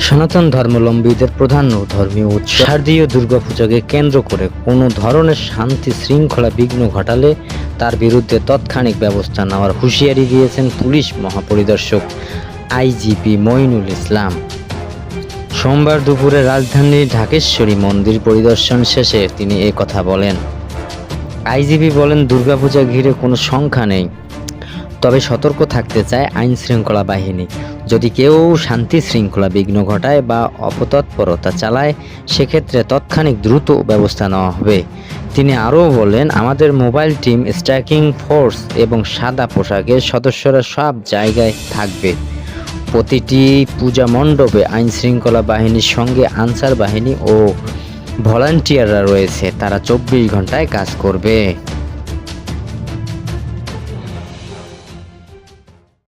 সনাতন ধর্মাবলম্বীদের প্রধান ধর্মীয় উৎসব শারদীয় দুর্গাপূজাকে কেন্দ্র করে কোনো ধরনের শান্তি শৃঙ্খলা বিঘ্ন ঘটালে তার বিরুদ্ধে তাৎক্ষণিক ব্যবস্থা নেওয়ার হুঁশিয়ারি দিয়েছেন পুলিশ মহাপরিদর্শক আইজিপি মঈনুল ইসলাম। সোমবার দুপুরে রাজধানীর ঢাকেশ্বরী মন্দির পরিদর্শন শেষে তিনি এ কথা বলেন। আইজিপি বলেন, দুর্গাপূজা ঘিরে কোনো সংখ্যা নেই। তবে সতর্ক থাকতে চায় আইন শৃঙ্খলা বাহিনী। যদি কেউ শান্তি শৃঙ্খলা বিঘ্ন ঘটায় বা অপতৎপরতা চালায়, সেক্ষেত্রে তাৎক্ষণিক দ্রুত ব্যবস্থা নেওয়া হবে। তিনি আরও বলেন, আমাদের মোবাইল টিম, স্ট্রাইকিং ফোর্স এবং সাদা পোশাকের সদস্যরা সব জায়গায় থাকবে। প্রতিটি পূজা মণ্ডপে আইন শৃঙ্খলা বাহিনীর সঙ্গে আনসার বাহিনী ও ভলান্টিয়াররা রয়েছে। তারা চব্বিশ ঘন্টায় কাজ করবে।